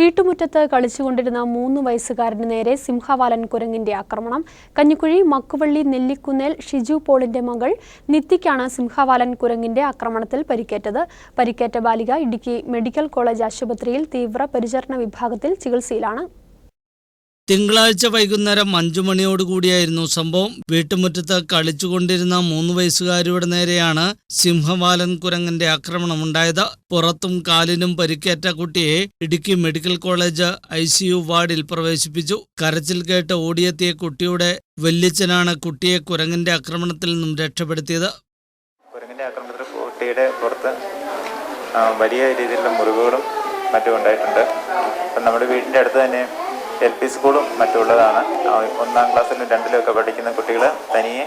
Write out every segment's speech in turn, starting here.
വീട്ടുമുറ്റത്ത് കളിച്ചുകൊണ്ടിരുന്ന മൂന്ന് വയസ്സുകാരന് നേരെ സിംഹവാലൻ കുരങ്ങിന്റെ ആക്രമണം. കഞ്ഞിക്കുഴി മക്കുവള്ളി നെല്ലിക്കുന്നേൽ ഷിജു പോളിന്റെ മകൾ നിത്തിക്കാണ് സിംഹവാലൻ കുരങ്ങിന്റെ ആക്രമണത്തിൽ പരിക്കേറ്റത്. പരിക്കേറ്റ ബാലിക ഇടുക്കി മെഡിക്കൽ കോളേജ് ആശുപത്രിയിൽ തീവ്ര പരിചരണ വിഭാഗത്തിൽ ചികിത്സയിലാണ്. തിങ്കളാഴ്ച വൈകുന്നേരം അഞ്ചു മണിയോടുകൂടിയായിരുന്നു സംഭവം. വീട്ടുമുറ്റത്ത് കളിച്ചുകൊണ്ടിരുന്ന മൂന്ന് വയസ്സുകാരിയുടെ നേരെയാണ് സിംഹവാലൻ കുരങ്ങന്റെ ആക്രമണമുണ്ടായത്. പുറത്തും കാലിനും പരിക്കേറ്റ കുട്ടിയെ ഇടുക്കി മെഡിക്കൽ കോളേജ് ഐ വാർഡിൽ പ്രവേശിപ്പിച്ചു. കരച്ചിൽ കേട്ട് ഓടിയെത്തിയ കുട്ടിയുടെ വെല്ലിച്ചനാണ് കുട്ടിയെ കുരങ്ങന്റെ ആക്രമണത്തിൽ നിന്നും രക്ഷപ്പെടുത്തിയത്. കുരങ്ങിന്റെ വലിയ രീതിയിലുള്ള മുറിവുകളും മറ്റും ഉണ്ടായിട്ടുണ്ട്. അപ്പം നമ്മുടെ വീടിന്റെ അടുത്ത് തന്നെ എൽ പി സ്കൂളും മറ്റുള്ളതാണ്. ഒന്നാം ക്ലാസ്സിലും രണ്ടിലുമൊക്കെ പഠിക്കുന്ന കുട്ടികൾ തനിയെ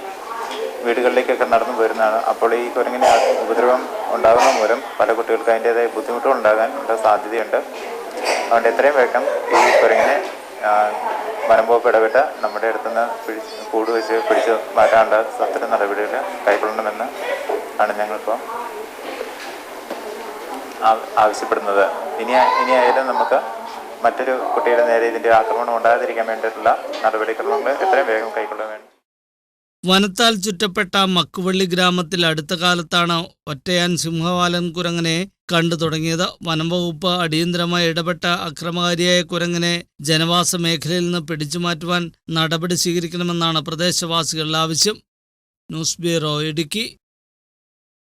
വീടുകളിലേക്കൊക്കെ നടന്നു വരുന്നതാണ്. അപ്പോൾ ഈ കുരങ്ങിന്റെ ഉപദ്രവം ഉണ്ടാകുന്ന മൂലം പല കുട്ടികൾക്ക് അതിന്റേതായ ബുദ്ധിമുട്ടുകൾ ഉണ്ടാകാൻ ഉള്ള സാധ്യതയുണ്ട്. അതുകൊണ്ട് എത്രയും വേഗം ഈ കുരങ്ങിനെ വനംപോപ്പ് ഇടപെട്ട നമ്മുടെ അടുത്തുനിന്ന് പിടിച്ച് കൂട് വെച്ച് പിടിച്ച് മാറ്റാനുള്ള സത്തര നടപടികൾ കൈക്കൊള്ളണമെന്ന് ആണ് ഞങ്ങളിപ്പോൾ ആവശ്യപ്പെടുന്നത്. ഇനി ഇനിയായാലും നമുക്ക് മറ്റൊരു കുട്ടിയുടെ നേരെ ഇതിന്റെ ആക്രമണം ഉണ്ടാകാതിരിക്കാൻ വേണ്ടിയിട്ടുള്ള നടപടിക്രമങ്ങൾ എത്രയും വേഗം കൈക്കൊള്ളാൻ വനത്താൽ ചുറ്റപ്പെട്ട മക്കുവള്ളി ഗ്രാമത്തിൽ അടുത്ത കാലത്താണ് ഒറ്റയാൻ സിംഹവാലൻ കുരങ്ങനെ കണ്ടു തുടങ്ങിയത്. വനംവകുപ്പ് അടിയന്തരമായി ഇടപെട്ട അക്രമകാരിയായ കുരങ്ങനെ ജനവാസ മേഖലയിൽ നിന്ന് പിടിച്ചുമാറ്റുവാൻ നടപടി സ്വീകരിക്കണമെന്നാണ് പ്രദേശവാസികളുടെ ആവശ്യം. News bureau Idukki.